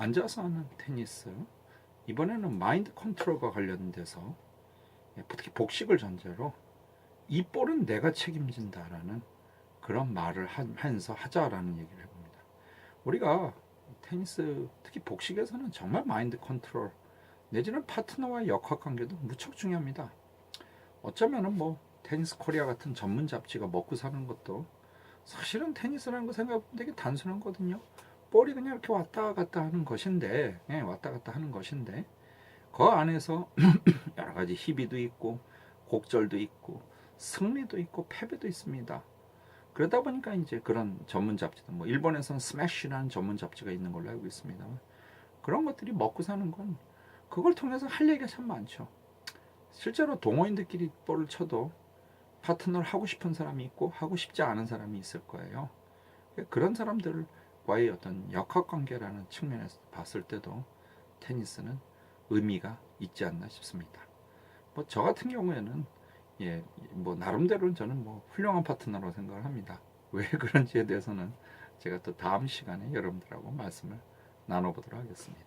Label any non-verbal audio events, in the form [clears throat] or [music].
앉아서 하는 테니스 이번에는 마인드 컨트롤과 관련돼서 예, 특히 복식을 전제로 이 볼은 내가 책임진다라는 그런 말을 하면서 하자라는 얘기를 해봅니다. 우리가 테니스 특히 복식에서는 정말 마인드 컨트롤 내지는 파트너와의 역학 관계도 무척 중요합니다. 어쩌면은 뭐 테니스 코리아 같은 전문 잡지가 먹고 사는 것도 사실은 테니스라는 거 생각해보면 되게 단순한 거거든요. 볼이 그냥 이렇게 왔다 갔다 하는 것인데, 예, 왔다 갔다 하는 것인데, 그 안에서 [clears throat] 여러 가지 희비도 있고, 곡절도 있고, 승리도 있고, 패배도 있습니다. 그러다 보니까 이제 그런 전문 잡지도, 뭐, 일본에서는 스매시라는 전문 잡지가 있는 걸로 알고 있습니다. 그런 것들이 먹고 사는 건, 그걸 통해서 할 얘기가 참 많죠. 실제로 동호인들끼리 볼을 쳐도 파트너를 하고 싶은 사람이 있고 하고 싶지 않은 사람이 있을 거예요. 그런 사람들 과의 어떤 역학 관계라는 측면에서 봤을 때도 테니스는 의미가 있지 않나 싶습니다. 뭐 저 같은 경우에는 예, 뭐 나름대로는 저는 뭐 훌륭한 파트너라고 생각을 합니다. [laughs] 왜 그런지에 대해서는 제가 또 다음 시간에 여러분들하고 말씀을 나눠보도록 하겠습니다.